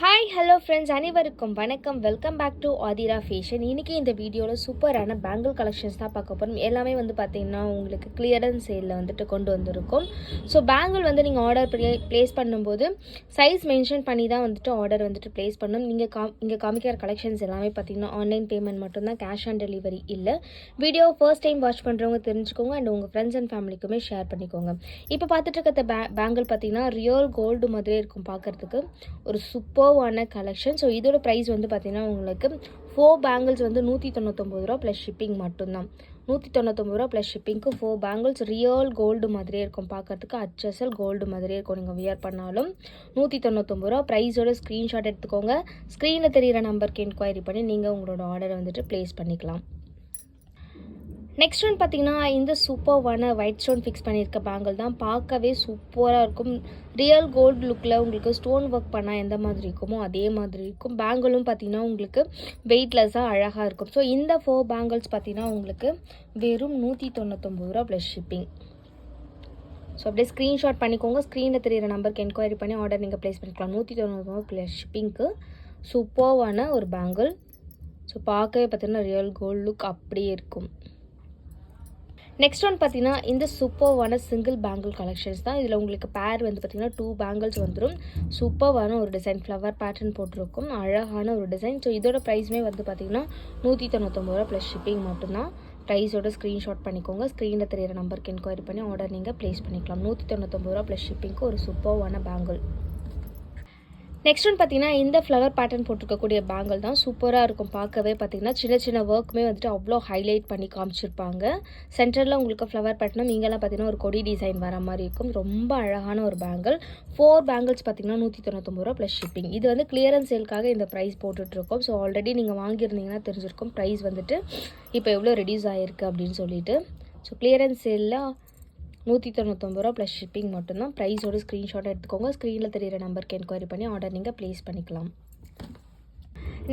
Hi. Hi hello friends அனைவருக்கும் வணக்கம். Welcome back to Aathira fashion இன்றைக்கி இந்த வீடியோவில் சூப்பரான பேங்கிள் கலெக்ஷன்ஸ் தான் பார்க்க போகிறோம் எல்லாமே வந்து பார்த்தீங்கன்னா உங்களுக்கு கிளியரன்ஸ் சேலில் வந்துட்டு கொண்டு வந்திருக்கும். ஸோ பேங்கிள் வந்து நீங்கள் ஆர்டர் ப்ளே ப்ளேஸ் பண்ணும்போது சைஸ் மென்ஷன் பண்ணி தான் வந்துட்டு ஆர்டர் வந்துட்டு ப்ளேஸ் பண்ணணும். நீங்கள் கா இங்கே காமிக்கிற கலெக்ஷன்ஸ் எல்லாமே பார்த்தீங்கன்னா ஆன்லைன் பேமெண்ட் மட்டும்தான் கேஷ் ஆன் டெலிவரி இல்லை. வீடியோ ஃபர்ஸ்ட் டைம் வாட்ச் பண்ணுறவங்க தெரிஞ்சுக்கோங்க அண்ட் உங்கள் ஃப்ரெண்ட்ஸ் அண்ட் ஃபேமிலிக்குமே ஷேர் பண்ணிக்கோங்க. இப்போ பார்த்துட்டு இருக்க பே பேங்கிள் பார்த்திங்கன்னா ரியல் கோல்டு மாதிரியே இருக்கும் பார்க்குறதுக்கு ஒரு சூப்பர்வான கலெக்ஷன் ஸோ இதோட ப்ரைஸ் வந்து பார்த்தீங்கன்னா உங்களுக்கு ஃபோர் பேங்கிள்ஸ் வந்து நூற்றி தொண்ணூத்தொம்பது ரூபா ப்ளஸ் ஷிப்பிங் மட்டும்தான். நூற்றி தொண்ணூத்தொம்பது ரூபா ப்ளஸ் ஷிப்பிங்க்கு ஃபோர் பேங்கிள்ஸ் ரியல் கோல்டு மாதிரியே இருக்கும். பார்க்குறதுக்கு அச்சசல் கோல்டு மாதிரியே இருக்கும். நீங்கள் வியர் பண்ணாலும் நூற்றி தொண்ணூத்தொம்பது ரூபா ப்ரைஸோட ஸ்க்ரீன்ஷாட் எடுத்துக்கோங்க. ஸ்க்ரீனில் தெரியிற நம்பருக்கு என்கொயரி பண்ணி நீங்கள் உங்களோட ஆர்டரை வந்துட்டு ப்ளேஸ் பண்ணிக்கலாம். நெக்ஸ்ட் ஒன் பார்த்தீங்கன்னா இந்த சூப்பர்வான ஒயிட் ஸ்டோன் ஃபிக்ஸ் பண்ணியிருக்க பேங்கிள் தான். பார்க்கவே சூப்பராக இருக்கும். ரியல் கோல்டு லுக்கில் உங்களுக்கு ஸ்டோன் ஒர்க் பண்ணால் எந்த மாதிரி இருக்குமோ அதே மாதிரி இருக்கும். பேங்கிளும் பார்த்தீங்கன்னா உங்களுக்கு வெயிட்லெஸ்ஸாக அழகாக இருக்கும். ஸோ இந்த ஃபோர் பேங்கிள்ஸ் பார்த்தீங்கன்னா உங்களுக்கு வெறும் நூற்றி தொண்ணூத்தொம்பது ரூபா ப்ளஸ் ஷிப்பிங் ஸோ அப்படியே ஸ்க்ரீன்ஷாட் பண்ணிக்கோங்க. ஸ்க்ரீனில் தெரியிற நம்பருக்கு என்கொயரி பண்ணி ஆர்டர் நீங்கள் ப்ளேஸ் பண்ணிக்கலாம். நூற்றி தொண்ணூறு ப்ளஸ் ஷிப்பிங்க்கு சூப்பர்வான ஒரு பேங்கிள் ஸோ பார்க்கவே பார்த்தீங்கன்னா ரியல் கோல்டு லுக் அப்படியே இருக்கும். நெக்ஸ்ட் ஒன் பார்த்தீங்கன்னா இந்த சூப்பர்வான சிங்கிள் பேங்கிள் கலெக்ஷன்ஸ் தான். இதில் உங்களுக்கு பேர் வந்து பார்த்தீங்கன்னா டூ பேங்கிள்ஸ் வந்துடும் சூப்பர்வான ஒரு டிசைன் ஃப்ளவர் பேட்டர்ன் போட்டிருக்கும். அழகான ஒரு டிசைன் ஸோ இதோட ப்ரைஸுமே வந்து பார்த்தீங்கன்னா நூற்றி தொண்ணூத்தொம்பது ரூபா. ப்ளஸ் ஷிப்பிங் மட்டும்தான். ப்ரைஸோட ஸ்க்ரீன்ஷாட் பண்ணிக்கோங்க. ஸ்க்ரீனில் தெரியிற நம்பருக்கு என்கொயரி பண்ணி ஆர்டர் நீங்கள் ப்ளேஸ் பண்ணிக்கலாம். நூற்றி தொண்ணூத்தொம்பது ரூபா ப்ளஸ் ஷிப்பிங்க்கு ஒரு சூப்பர்வான பேங்கிள் நெக்ஸ்ட் ஒன் பார்த்தீங்கன்னா இந்த ஃப்ளவர் பேட்டர்ன் போட்டிருக்கக்கூடிய பேங்கிள் தான் சூப்பராக இருக்கும். பார்க்கவே பார்த்தீங்கன்னா சின்ன சின்ன ஒர்க்குமே வந்துட்டு அவ்வளோ ஹைலைட் பண்ணி காமிச்சிருப்பாங்க. சென்டரில் உங்களுக்கு ஃப்ளவர் பேட்டர்னும் இங்கெல்லாம் பார்த்தீங்கன்னா ஒரு கொடி டிசைன் வர மாதிரி இருக்கும். ரொம்ப அழகான ஒரு பேங்கிள் ஃபோர் பேங்கிள்ஸ் பார்த்தீங்கன்னா நூற்றி தொண்ணூத்தொம்பது ரூபா ப்ளஸ் ஷிப்பிங் இது வந்து கிளியரன்ஸ் சேல்க்காக இந்த ப்ரைஸ் போட்டுட்ருக்கோம். ஸோ ஆல்ரெடி நீங்கள் வாங்கியிருந்தீங்கன்னா தெரிஞ்சிருக்கும். ப்ரைஸ் வந்துட்டு இப்போ எவ்வளோ ரெடியூஸ் ஆகிருக்கு அப்படின்னு சொல்லிட்டு. ஸோ கிளியரன்ஸ் சேலில் நூற்றி தொண்ணூத்தொம்பது ரூபா ப்ளஸ் ஷிப்பிங் மட்டும்தான். ப்ரைஸோட ஸ்க்ரீன்ஷாட் எடுத்துக்கோங்க. ஸ்க்ரீனில் தெரிகிற நம்பருக்கு என்கொயரி பண்ணி ஆர்டர் நீங்கள் ப்ளேஸ் பண்ணிக்கலாம்.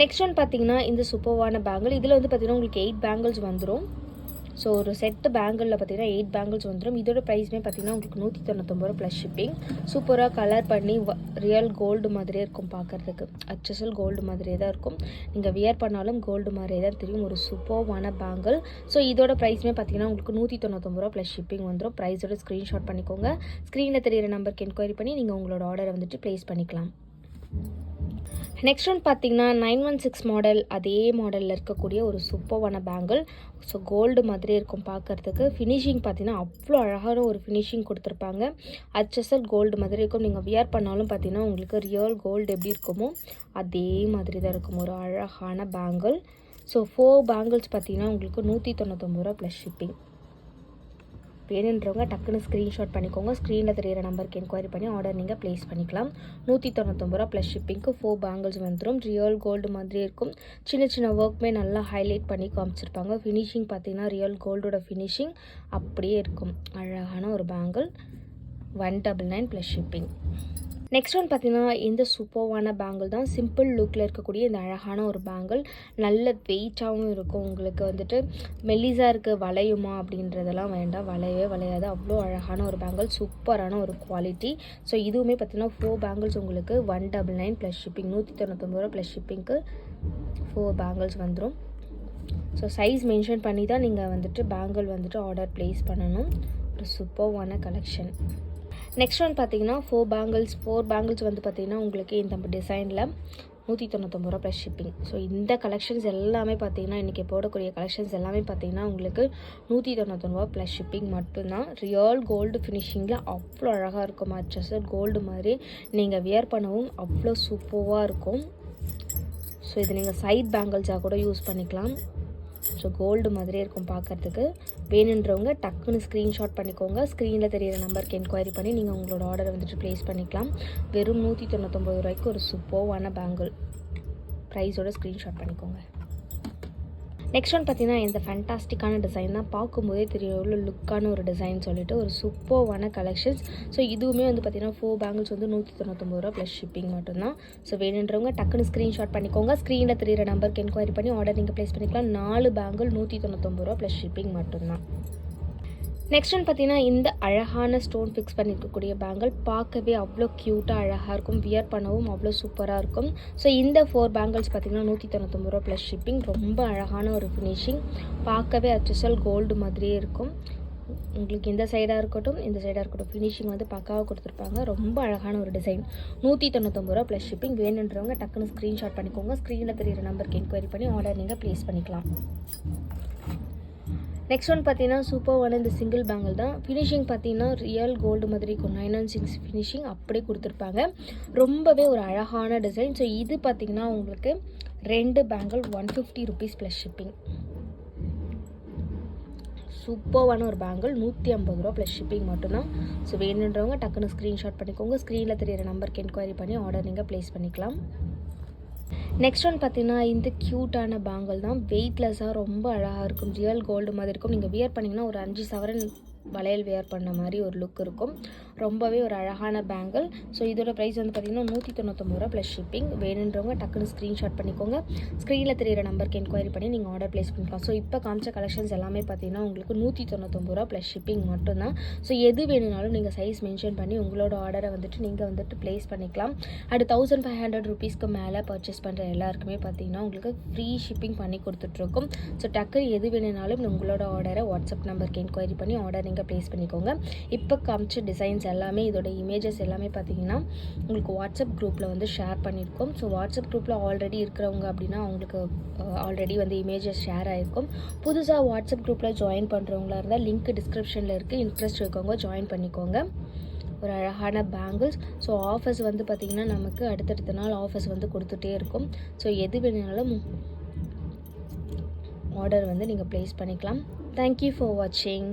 நெக்ஸ்ட் ஒன் பார்த்தீங்கன்னா இந்த சூப்பர்வான பேங்கிள் இதில் வந்து பார்த்தீங்கன்னா உங்களுக்கு எயிட் பேங்கிள்ஸ் வந்துடும் ஸோ ஒரு செட்டு பேங்கிளில் பார்த்தீங்கன்னா எயிட் பேங்கிள்ஸ் வந்துடும் இதோட ப்ரைஸ்மே பார்த்தீங்கன்னா உங்களுக்கு நூற்றி தொண்ணூத்தொம்பது ரூபா ப்ளஸ் ஷிப்பிங் சூப்பராக கலர் பண்ணி ரியல் கோல்டு மாதிரியே இருக்கும் பார்க்குறதுக்கு அச்சசல் கோல்டு மாதிரியே தான் இருக்கும். நீங்கள் வியர் பண்ணாலும் கோல்டு மாதிரியே தான் தெரியும். ஒரு சூப்பர்வான பேங்கிள் ஸோ இதோட ப்ரைஸ்மே பார்த்தீங்கன்னா உங்களுக்கு நூற்றி தொண்ணூத்தொம்பது ரூபா ப்ளஸ் ஷிப்பிங் வந்துடும் ப்ரைஸோட ஸ்க்ரீன்ஷாட் பண்ணிக்கோங்க. ஸ்க்ரீனில் தெரியிற நம்பருக்கு என்கொயரி பண்ணி நீங்கள் உங்களோட ஆர்டரை வந்துட்டு ப்ளேஸ் பண்ணிக்கலாம். நெக்ஸ்ட் ஒன் பார்த்தீங்கன்னா நைன் ஒன் சிக்ஸ் மாடல் அதே மாடலில் இருக்கக்கூடிய ஒரு சூப்பர்வான பேங்கிள் ஸோ கோல்டு மாதிரி இருக்கும் பார்க்குறதுக்கு ஃபினிஷிங் பார்த்தீங்கன்னா அவ்வளோ அழகான ஒரு ஃபினிஷிங் கொடுத்துருப்பாங்க. அச்சசல் கோல்டு மாதிரி இருக்கும். நீங்கள் வியர் பண்ணாலும் பார்த்தீங்கன்னா உங்களுக்கு ரியல் கோல்டு எப்படி இருக்குமோ அதே மாதிரி தான் இருக்கும். ஒரு அழகான பேங்கிள் ஸோ ஃபோர் பேங்கிள்ஸ் பார்த்தீங்கன்னா உங்களுக்கு நூற்றி தொண்ணூத்தொம்பது ரூபா ப்ளஸ் ஷிப்பிங் வேணுன்றவங்க டக்குன்னு ஸ்க்ரீன்ஷாட் பண்ணிக்கோங்க. ஸ்க்ரீனில் தெரியிற நம்பருக்கு என்கொயரி பண்ணி ஆர்டர் நீங்கள் ப்ளேஸ் பண்ணிக்கலாம். நூற்றி தொண்ணூத்தொம்பது ரூபா ப்ளஸ் ஷிப்பிங்க்கு ஃபோர் பேங்கிள்ஸ் வந்துடும் ரியல் கோல்டு மாதிரி இருக்கும். சின்ன சின்ன ஒர்க்குமே நல்லா ஹைலைட் பண்ணி காமிச்சிருப்பாங்க. ஃபினிஷிங் பார்த்தீங்கன்னா ரியல் கோல்டோட ஃபினிஷிங் அப்படியே இருக்கும். அழகான ஒரு bangle one double nine plus shipping next one பார்த்தீங்கன்னா இந்த சூப்பர்வான பேங்கிள் தான் சிம்பிள் லுக்கில் இருக்கக்கூடிய இந்த அழகான ஒரு பேங்கிள் நல்ல வெயிட்டாகவும் இருக்கும். உங்களுக்கு வந்துட்டு மெல்லிஸாக இருக்குது வளையுமா அப்படின்றதெல்லாம் வேண்டாம். வளையவே வளையாது. அவ்வளோ அழகான ஒரு பேங்கிள் சூப்பரான ஒரு குவாலிட்டி ஸோ இதுவுமே பார்த்தீங்கன்னா ஃபோர் பேங்கிள்ஸ் உங்களுக்கு one double nine plus shipping நூற்றி தொண்ணூத்தொம்பது ரூபா ப்ளஸ் ஷிப்பிங்க்கு ஃபோர் பேங்கிள்ஸ் வந்துடும் ஸோ சைஸ் மென்ஷன் பண்ணி தான் நீங்கள் வந்துட்டு பேங்கிள் வந்துட்டு ஆர்டர் ப்ளேஸ் பண்ணணும். ஒரு சூப்பர்வான கலெக்ஷன் நெக்ஸ்ட் ஒன் பார்த்தீங்கன்னா ஃபோர் பேங்கிள்ஸ் ஃபோர் பேங்கிள்ஸ் வந்து பார்த்தீங்கன்னா உங்களுக்கு இந்த டிசைனில் நூற்றி தொண்ணூத்தொம்பது ரூபா ப்ளஸ் ஷிப்பிங் ஸோ இந்த கலெக்ஷன்ஸ் எல்லாமே பார்த்தீங்கன்னா இன்றைக்கி போடக்கூடிய கலெக்ஷன்ஸ் எல்லாமே பார்த்தீங்கன்னா உங்களுக்கு நூற்றி தொண்ணூத்தொம்பது ரூபா ப்ளஸ் ஷிப்பிங் மட்டும்தான். ரியல் கோல்டு ஃபினிஷிங்கில் அவ்வளோ அழகாக இருக்கும். அட்ரஸ் கோல்டு மாதிரி நீங்கள் வியர் பண்ணவும் அவ்வளோ சூப்பராக இருக்கும். ஸோ இது நீங்கள் சைட் பேங்கிள்ஸாக கூட யூஸ் பண்ணிக்கலாம். ஸோ கோல்டு மாதிரியே இருக்கும் பார்க்குறதுக்கு. வேணுன்றவங்க டக்குன்னு ஸ்க்ரீன்ஷாட் பண்ணிக்கோங்க. ஸ்க்ரீனில் தெரியிற நம்பருக்கு என்கொயரி பண்ணி நீங்கள் உங்களோட ஆர்டரை வந்துட்டு ப்ளேஸ் பண்ணிக்கலாம். வெறும் நூற்றி தொண்ணூத்தொம்பது ரூபாய்க்கு ஒரு சூப்பர்வான பேங்கிள் ப்ரைஸோட ஸ்க்ரீன்ஷாட் பண்ணிக்கோங்க. நெக்ஸ்ட் ஒன் பார்த்தீங்கன்னா இந்த ஃபேண்டாஸ்டிக்கான டிசைன் தான். பார்க்கும்போதே தெரியும் எவ்வளோ லுக்கான ஒரு டிசைன் சொல்லிட்டு ஒரு சூப்பர்வான கலெக்ஷன்ஸ் ஸோ இதுவுமே வந்து பார்த்தீங்கன்னா ஃபோர் பேங்கிள்ஸ் வந்து நூற்றி தொண்ணூத்தொம்பது ரூபா ப்ளஸ் ஷிப்பிங் மட்டும்தான். ஸோ வேணுன்றவங்க டக்குன்னு ஸ்க்ரீன்ஷாட் பண்ணிக்கோங்க. ஸ்க்ரீனில் தெரியிற நம்பருக்கு என்கொயரி பண்ணி ஆர்டர் நீங்கள் ப்ளேஸ் பண்ணிக்கலாம். நாலு பேங்கிள் நூற்றி தொண்ணூத்தொம்பது ரூபா ப்ளஸ் ஷிப்பிங் மட்டும்தான். நெக்ஸ்ட் ஒன் பார்த்தீங்கன்னா இந்த அழகான ஸ்டோன் ஃபிக்ஸ் பண்ணியிருக்கக்கூடிய பேங்கிள் பார்க்கவே அவ்வளோ க்யூட்டாக அழகாக இருக்கும். வியர் பண்ணவும் அவ்வளோ சூப்பராக இருக்கும். ஸோ இந்த ஃபோர் பேங்கிள்ஸ் பார்த்தீங்கன்னா நூற்றி தொண்ணூத்தொம்பது ரூபா ப்ளஸ் ஷிப்பிங் ரொம்ப அழகான ஒரு ஃபினிஷிங் பார்க்கவே அச்சசல் கோல்டு மாதிரியே இருக்கும். உங்களுக்கு இந்த சைடாக இருக்கட்டும் இந்த சைடாக இருக்கட்டும். ஃபினிஷிங் வந்து பக்காவாக கொடுத்துருப்பாங்க. ரொம்ப அழகான ஒரு டிசைன் நூற்றி தொண்ணூத்தொம்பது ரூபா ப்ளஸ் ஷிப்பிங் வேணுன்றவங்க டக்குன்னு ஸ்க்ரீன்ஷாட் பண்ணிக்கோங்க. ஸ்க்ரீனில் தெரியிற நம்பருக்கு என்கொயரி பண்ணி ஆர்டர் நீங்கள் ப்ளேஸ் பண்ணிக்கலாம். நெக்ஸ்ட் ஒன் பார்த்தீங்கன்னா சூப்பர்வான இந்த சிங்கிள் பேங்கிள் தான். ஃபினிஷிங் பார்த்தீங்கன்னா ரியல் கோல்டு மாதிரி இருக்கும். நைன் ஒன் சிக்ஸ் ஃபினிஷிங் அப்படியே கொடுத்துருப்பாங்க. ரொம்பவே ஒரு அழகான டிசைன் ஸோ இது பார்த்தீங்கன்னா உங்களுக்கு ரெண்டு bangle one fifty rupees plus shipping சூப்பர்வான ஒரு பேங்கிள் நூற்றி ஐம்பது ரூபா ப்ளஸ் ஷிப்பிங் மட்டும்தான். ஸோ வேணுன்றவங்க டக்குன்னு ஸ்க்ரீன்ஷாட் பண்ணிக்கோங்க. ஸ்க்ரீனில் தெரியிற நம்பருக்கு என்கொயரி பண்ணி ஆர்டர் நீங்கள் ப்ளேஸ் பண்ணிக்கலாம். நெக்ஸ்ட் ஒன் பார்த்தீங்கன்னா இந்த க்யூட்டான பேங்கிள் தான். வெயிட்லெஸ்ஸாக ரொம்ப அழகாக இருக்கும். ரியல் கோல்டு மாதிரி இருக்கும். நீங்கள் வியர் பண்ணிங்கன்னா ஒரு அஞ்சு சவரன் வளையல் வேர் பண்ண மாதிரி ஒரு லுக் இருக்கும். ரொம்பவே ஒரு அழகான பேங்கிள் ஸோ இதோட ப்ரைஸ் வந்து பார்த்தீங்கன்னா நூற்றி தொண்ணூத்தொம்பது ரூபா ப்ளஸ் ஷிப்பிங் வேணுன்றவங்க டக்குன்னு ஸ்க்ரீன்ஷாட் பண்ணிக்கோங்க. ஸ்க்ரீனில் தெரியிற நம்பருக்கு என்கொயரி பண்ணி நீங்கள் ஆர்டர் ப்ளேஸ் பண்ணிக்கலாம். ஸோ இப்போ காமிச்ச கலெக்ஷன்ஸ் எல்லாமே பார்த்தீங்கன்னா உங்களுக்கு நூற்றி தொண்ணூத்தொம்பது ரூபா ப்ளஸ் ஷிப்பிங் மட்டும்தான். ஸோ எது வேணும்னாலும் நீங்கள் சைஸ் மென்ஷன் பண்ணி உங்களோட ஆர்டரை வந்துட்டு நீங்கள் வந்துட்டு ப்ளேஸ் பண்ணிக்கலாம். அது தௌசண்ட் ஃபைவ் ஹண்ட்ரட் ருபீஸ்க்கு மேலே பர்ச்சேஸ் பண்ணுற எல்லாருக்குமே பார்த்தீங்கன்னா உங்களுக்கு ஃப்ரீ ஷிப்பிங் பண்ணி கொடுத்துட்ருக்கோம் ஸோ டக்கு எது வேணும்னாலும் உங்களோட ஆர்டரை வாட்ஸ்அப் நம்பருக்கு என்கொயரி பண்ணி ஆர்டர் நீங்கள் ப்ளேஸ் பண்ணிக்கோங்க. இப்போ காமிச்ச டிசைன்ஸ் எல்லாமே இதோட இமேஜஸ் எல்லாமே பார்த்தீங்கன்னா உங்களுக்கு வாட்ஸ்அப் குரூப்பில் வந்து ஷேர் பண்ணியிருக்கோம் ஸோ வாட்ஸ்அப் குரூப்பில் ஆல்ரெடி இருக்கிறவங்க அப்படின்னா அவங்களுக்கு ஆல்ரெடி வந்து இமேஜஸ் ஷேர் ஆகிருக்கும் புதுசாக வாட்ஸ்அப் குரூப்பில் ஜாயின் பண்ணுறவங்களா இருந்தால் லிங்க் டிஸ்கிரிப்ஷனில் இருக்குது இன்ட்ரெஸ்ட் இருக்கவங்க ஜாயின் பண்ணிக்கோங்க. ஒரு அழகான பேங்கிள்ஸ் ஸோ ஆஃபர்ஸ் வந்து பார்த்திங்கன்னா நமக்கு அடுத்தடுத்த நாள் ஆஃபர்ஸ் வந்து கொடுத்துட்டே இருக்கும். ஸோ எது வேணுனாலும் ஆர்டர் வந்து நீங்கள் ப்ளேஸ் பண்ணிக்கலாம். தேங்க்யூ ஃபார் வாட்சிங்